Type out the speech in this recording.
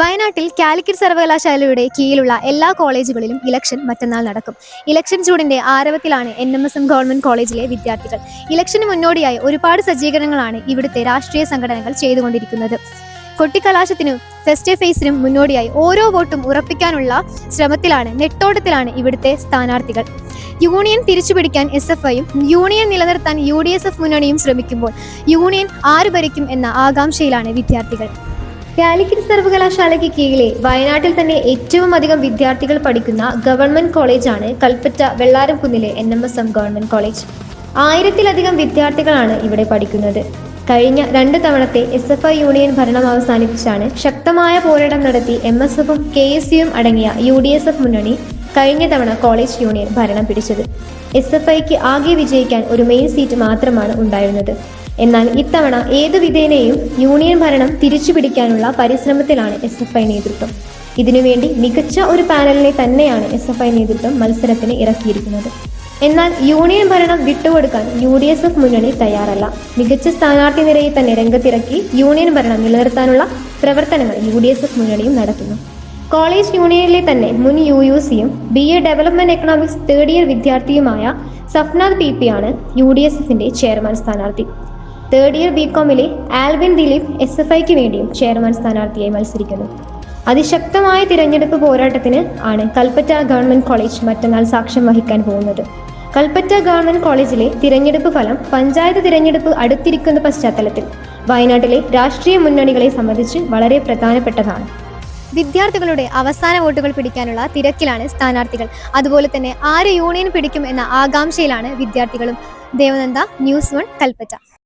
വയനാട്ടിൽ കാലിക്കറ്റ് സർവകലാശാലയുടെ കീഴിലുള്ള എല്ലാ കോളേജുകളിലും ഇലക്ഷൻ മറ്റന്നാൾ നടക്കും. ഇലക്ഷൻ ചൂടിന്റെ ആരവത്തിലാണ് N M S M government കോളേജിലെ വിദ്യാർത്ഥികൾ. ഇലക്ഷന് മുന്നോടിയായി ഒരുപാട് സജ്ജീകരണങ്ങളാണ് ഇവിടുത്തെ രാഷ്ട്രീയ സംഘടനകൾ ചെയ്തുകൊണ്ടിരിക്കുന്നത്. കൊട്ടിക്കലാശത്തിനും ഫെസ്റ്റ് ഫേസിനും മുന്നോടിയായി ഓരോ വോട്ടും ഉറപ്പിക്കാനുള്ള ശ്രമത്തിലാണ് നെട്ടോട്ടത്തിലാണ് ഇവിടുത്തെ സ്ഥാനാർത്ഥികൾ. യൂണിയൻ തിരിച്ചുപിടിക്കാൻ എസ് എഫ് ഐയും യൂണിയൻ നിലനിർത്താൻ യു ഡി എസ് എഫ് മുന്നണിയും ശ്രമിക്കുമ്പോൾ യൂണിയൻ ആര് ഭരിക്കും എന്ന ആകാംക്ഷയിലാണ് വിദ്യാർത്ഥികൾ. കാലിക്കറ്റ് സർവകലാശാലയ്ക്ക് കീഴിലെ വയനാട്ടിൽ തന്നെ ഏറ്റവും അധികം വിദ്യാർത്ഥികൾ പഠിക്കുന്ന ഗവൺമെന്റ് കോളേജാണ് Kalpetta Vellaramkunnu N M S M government college. ആയിരത്തിലധികം വിദ്യാർത്ഥികളാണ് ഇവിടെ പഠിക്കുന്നത്. കഴിഞ്ഞ രണ്ട് തവണത്തെ എസ് എഫ് ഐ യൂണിയൻ ഭരണം അവസാനിപ്പിച്ചാണ് ശക്തമായ പോരാട്ടം നടത്തി എം എസ് എഫും കെ എസ് യുവും അടങ്ങിയ യു ഡി എസ് എഫ് മുന്നണി കഴിഞ്ഞ തവണ കോളേജ് യൂണിയൻ ഭരണം പിടിച്ചത്. എസ് എഫ് ഐക്ക് ആകെ വിജയിക്കാൻ ഒരു മെയിൻ സീറ്റ് മാത്രമാണ് ഉണ്ടായിരുന്നത്. എന്നാൽ ഇത്തവണ ഏതു വിധേനയും യൂണിയൻ ഭരണം തിരിച്ചു പിടിക്കാനുള്ള പരിശ്രമത്തിലാണ് എസ് എഫ് ഐ നേതൃത്വം. ഇതിനുവേണ്ടി മികച്ച ഒരു പാനലിനെ തന്നെയാണ് എസ് എഫ് ഐ നേതൃത്വം മത്സരത്തിന് ഇറക്കിയിരിക്കുന്നത്. എന്നാൽ യൂണിയൻ ഭരണം വിട്ടുകൊടുക്കാൻ യു ഡി എസ് എഫ് മുന്നണി തയ്യാറല്ല. മികച്ച സ്ഥാനാർത്ഥി നിരയെ തന്നെ രംഗത്തിറക്കി യൂണിയൻ ഭരണം നിലനിർത്താനുള്ള പ്രവർത്തനങ്ങൾ യു ഡി എസ് എഫ് മുന്നണിയും നടത്തുന്നു. കോളേജ് യൂണിയനിലെ തന്നെ മുൻ യു യു സിയും B A development economics third year വിദ്യാർത്ഥിയുമായ Safnad P P ആണ് യു ഡി എസ് എഫിന്റെ ചെയർമാൻ സ്ഥാനാർത്ഥി. തേർഡ് ഇയർ ബി കോമിലെ ആൽവിൻ ദിലീപ് എസ് എഫ് ഐക്ക് വേണ്ടിയും ചെയർമാൻ സ്ഥാനാർത്ഥിയായി മത്സരിക്കുന്നു. അതിശക്തമായ തിരഞ്ഞെടുപ്പ് പോരാട്ടത്തിന് ആണ് കൽപ്പറ്റ ഗവൺമെന്റ് കോളേജ് മറ്റന്നാൾ സാക്ഷ്യം വഹിക്കാൻ പോകുന്നത്. കൽപ്പറ്റ ഗവൺമെന്റ് കോളേജിലെ തിരഞ്ഞെടുപ്പ് ഫലം പഞ്ചായത്ത് തിരഞ്ഞെടുപ്പ് അടുത്തിരിക്കുന്ന പശ്ചാത്തലത്തിൽ വയനാട്ടിലെ രാഷ്ട്രീയ മുന്നണികളെ സംബന്ധിച്ച് വളരെ പ്രധാനപ്പെട്ടതാണ്. വിദ്യാർത്ഥികളുടെ അവസാന വോട്ടുകൾ പിടിക്കാനുള്ള തിരക്കിലാണ് സ്ഥാനാർത്ഥികൾ. അതുപോലെ തന്നെ ആര് യൂണിയൻ പിടിക്കും എന്ന ആകാംക്ഷയിലാണ് വിദ്യാർത്ഥികളും. Devananda news one Kalpetta.